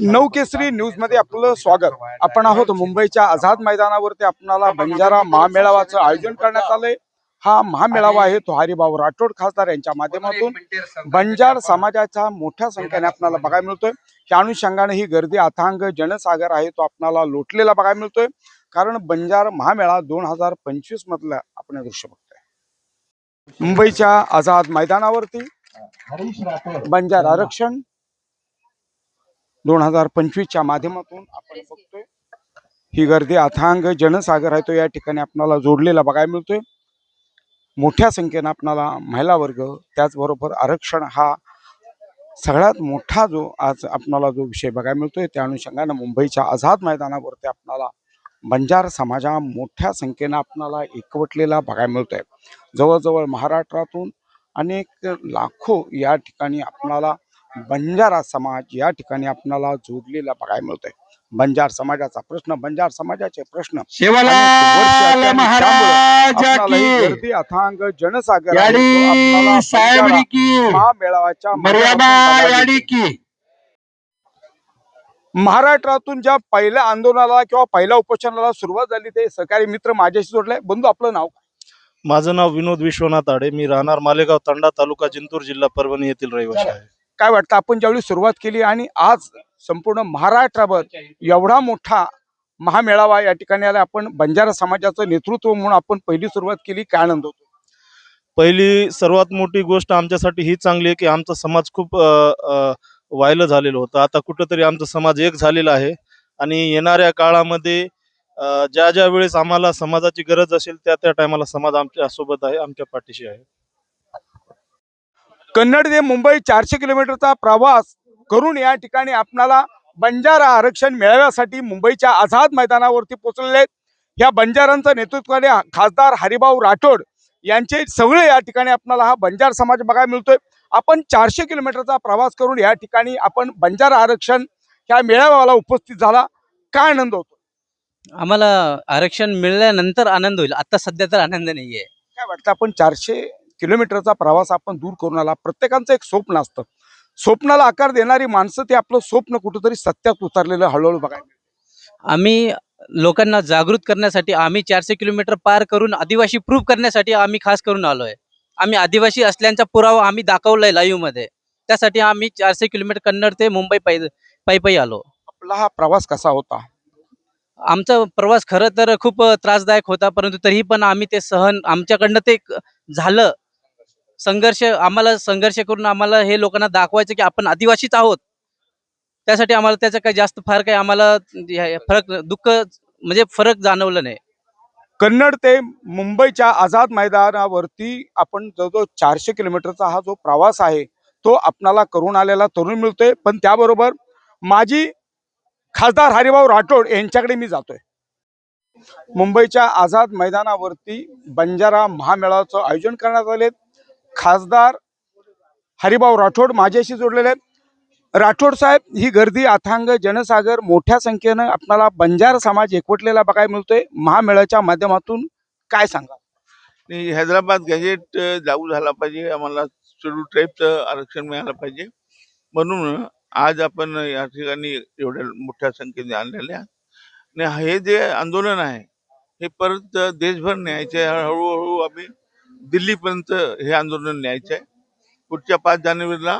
नवकेसरी न्यूजमध्ये आपलं स्वागत. आपण आहोत मुंबईच्या आझाद मैदानावरती आपणाला बंजारा महामेळावाचं आयोजन करण्यात आलंय. हा महामेळावा आहे तो हरिभाऊ राठोड खासदार यांच्या माध्यमातून. बंजार समाजाच्या मोठ्या संख्येने आपल्याला बघायला मिळतोय. त्या अनुषंगाने ही गर्दी अथांग जनसागर आहे तो आपल्याला लोटलेला बघायला मिळतोय. कारण बंजार महामेळा दोन हजार पंचवीस मधलं आपण दृश्य बघतोय. मुंबईच्या आझाद मैदानावरती बंजार आरक्षण दोन हजार पंचवीसच्या माध्यमातून आपण बघतोय. ही गर्दी अथांग जनसागर आहे तो या ठिकाणी आपणाला जोडलेला बघायला मिळतोय. मोठ्या संख्येनं आपणाला महिला वर्ग त्याचबरोबर आरक्षण हा सगळ्यात मोठा जो आज आपणाला जो विषय बघायला मिळतोय त्या अनुषंगानं मुंबईच्या आझाद मैदानावरती आपणाला बंजार समाजा मोठ्या संख्येनं आपणाला एकवटलेला बघायला मिळतोय. जवळजवळ महाराष्ट्रातून अनेक लाखो या ठिकाणी आपणाला बंजारा समाज या ठिकाणी आपणाला जोडलेला बघायला मिळतोय. बंजार समाजाचा प्रश्न बंजार समाजाचे प्रश्न. गर्दी अथांग जनसागर महाराष्ट्रातून ज्या पहिल्या आंदोलनाला किंवा पहिल्या उपोषणाला सुरुवात झाली ते सहकारी मित्र माझ्याशी जोडले. बंधू आपलं नाव? काय? माझं नाव विनोद विश्वनाथ आडे. मी राहणार मालेगाव तांडा तालुका जिंतूर जिल्हा परभणी येथील रहिवासी आहे. काय वाटतं? आपण ज्यावेळी सुरुवात केली आणि आज संपूर्ण महाराष्ट्रभर एवढा मोठा महामेळावा या ठिकाणी आला आपण बंजारा समाजाचं नेतृत्व म्हणून आपण पहिली सुरुवात केली काय आनंद होतो? पहिली सर्वात मोठी गोष्ट आमच्यासाठी ही चांगली आहे की आमचा समाज खूप व्हायला झालेलं होतं. आता कुठंतरी आमचा समाज एक झालेला आहे आणि येणाऱ्या काळामध्ये ज्या ज्या वेळेस आम्हाला समाजाची गरज असेल त्या त्या टायमाला समाज आमच्यासोबत आहे आमच्या पाठीशी आहे. कन्नड ते मुंबई चारशे किलोमीटरचा प्रवास करून या ठिकाणी आपणाला बंजारा आरक्षण मिळाव्यासाठी मुंबईच्या आझाद मैदानावरती पोहोचलेले आहेत. या बंजारांचं नेतृत्वाने खासदार हरिभाऊ राठोड यांचे सगळे या ठिकाणी आपल्याला हा बंजार समाज बघायला मिळतोय. आपण चारशे किलोमीटरचा प्रवास करून या ठिकाणी आपण बंजारा आरक्षण ह्या मेळाव्याला उपस्थित झाला. काय आनंद होतो? आम्हाला आरक्षण मिळाल्यानंतर आनंद होईल. आता सध्या तर आनंद नाहीये. काय वाटतं आपण चारशे किलोमीटरचा प्रवास आपण दूर करून आला. प्रत्येकाचं एक स्वप्न असतं. स्वप्नाला आकार देणारी माणसं ते आपलं स्वप्न कुठंतरी सत्यात उतरलेलं हळूहळू बघायला. आम्ही लोकांना जागृत करण्यासाठी आम्ही चारशे किलोमीटर पार करून आदिवासी प्रूव्ह करण्यासाठी आम्ही खास करून आलोय. आम्ही आदिवासी असल्याचा पुरावा आम्ही दाखवलाय लाईव्हमध्ये. त्यासाठी आम्ही चारशे किलोमीटर कन्नड ते मुंबई पायी पायी पायी आलो. आपला हा प्रवास कसा होता? आमचा प्रवास खरं तर खूप त्रासदायक होता परंतु तरीही पण आम्ही ते सहन आमच्याकडनं ते झालं. संघर्ष आम्हाला संघर्ष करून आम्हाला हे लोकांना दाखवायचं की आपण आदिवासीच आहोत. त्यासाठी आम्हाला त्याचा काही जास्त फार काही आम्हाला फरक दुःख म्हणजे फरक जाणवलं नाही. कन्नड ते मुंबईच्या आझाद मैदानावरती आपण जवळजवळ चारशे किलोमीटरचा हा जो प्रवास आहे तो आपणाला करून आलेला तरुण मिळतोय. पण त्याबरोबर माजी खासदार हरिभाऊ राठोड यांच्याकडे मी जातोय. मुंबईच्या आझाद मैदानावरती बंजारा महामेळाचं आयोजन करण्यात आले खासदार हरिभाऊ राठोड माझ्याशी जोडलेले आहेत. राठोड साहेब ही गर्दी अथांग जनसागर मोठ्या संख्येनं आपल्याला बंजार समाज एकवटलेला बघायला मिळतोय. महामेळाच्या माध्यमातून काय सांगा हैदराबाद गॅजेट जाऊ लागू झाला पाहिजे. आम्हाला शेड्यूल ट्राईबचं आरक्षण मिळालं पाहिजे. म्हणून आज आपण या ठिकाणी एवढ्या मोठ्या संख्येने आणलेल्या आणि हे जे आंदोलन आहे हे परत देशभर न्यायचे हळूहळू आम्ही दिल्लीपर्यंत हे आंदोलन न्यायचं आहे. पुढच्या पाच जानेवारीला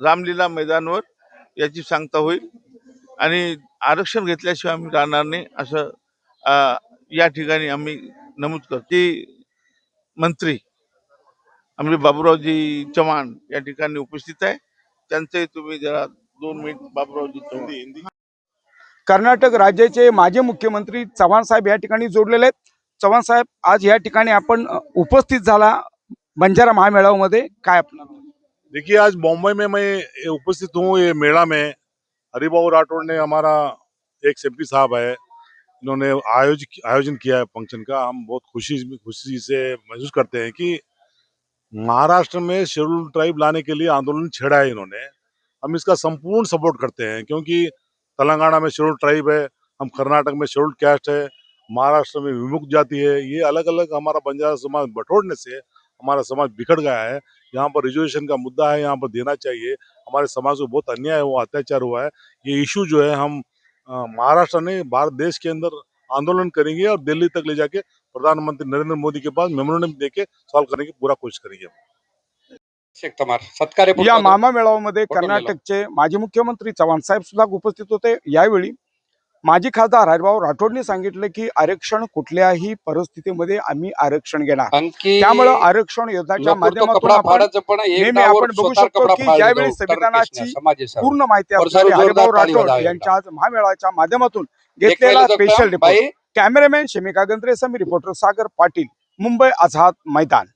रामलीला मैदानावर याची सांगता होईल. आणि आरक्षण घेतल्याशिवाय आम्ही राहणार नाही असं या ठिकाणी आम्ही नमूद करतो. मंत्री आमचे बाबूरावजी चव्हाण या ठिकाणी उपस्थित आहे. त्यांचे तुम्ही जरा दोन मिनिट बाबूरावजी चव्हाण. कर्नाटक राज्याचे माजी मुख्यमंत्री चव्हाण साहेब या ठिकाणी जोडलेले आहेत. चव्हाण साहेब आज या ठिकाणी आपण उपस्थित झाला बंजारा महामेळाव्यामध्ये काय आपल्याला देखिए आज बॉम्बे में मैं उपस्थित हूँ ये मेला में। हरिभाऊ राठौड़ ने हमारा एक एम साहब है। इन्होंने आयोज आयोजन किया है फंक्शन का। हम बहुत खुशी खुशी से महसूस करते हैं कि महाराष्ट्र में शेड्यूल ट्राइब लाने के लिए आंदोलन छेड़ा है इन्होंने। हम इसका संपूर्ण सपोर्ट करते हैं क्योंकि तेलंगाना में शेड्यूल ट्राइब है हम कर्नाटक में शेड्यूल कैस्ट है। महाराष्ट्र में विमुक्त जाति है ये अलग अलग हमारा बंजारा समाज बटोरने से हमारा समाज बिखर गया है। यहाँ पर रिजर्वेशन का मुद्दा है यहाँ पर देना चाहिए। हमारे समाज को बहुत अन्याय हुआ अत्याचार हुआ है। ये इशू जो है हम महाराष्ट्र नहीं भारत देश के अंदर आंदोलन करेंगे और दिल्ली तक ले जाके प्रधानमंत्री नरेंद्र मोदी के पास मेमोरेंडम देके सॉल्व करने की पूरा कोशिश करेंगे सत्कार्य या मामा मेळाव्यामध्ये? कर्नाटकचे माजी मुख्यमंत्री चव्हाण साहेब सुद्धा उपस्थित होते. यावेळी माजी खासदार हरिभाऊ राठोडनी सांगितलं की आरक्षण कुठल्याही परिस्थितीमध्ये आम्ही आरक्षण घेणार. त्यामुळं आरक्षण तो माध्यमातून नेहमी आपण बघू शकतो कपडा की ज्यावेळी संविधानाची. पूर्ण माहिती असणारे हरिभाऊ राठोड यांच्या आज महामेळाच्या माध्यमातून घेतलेला special report cameraman Shamika Gandre समी रिपोर्टर सागर पाटील मुंबई आझाद मैदान.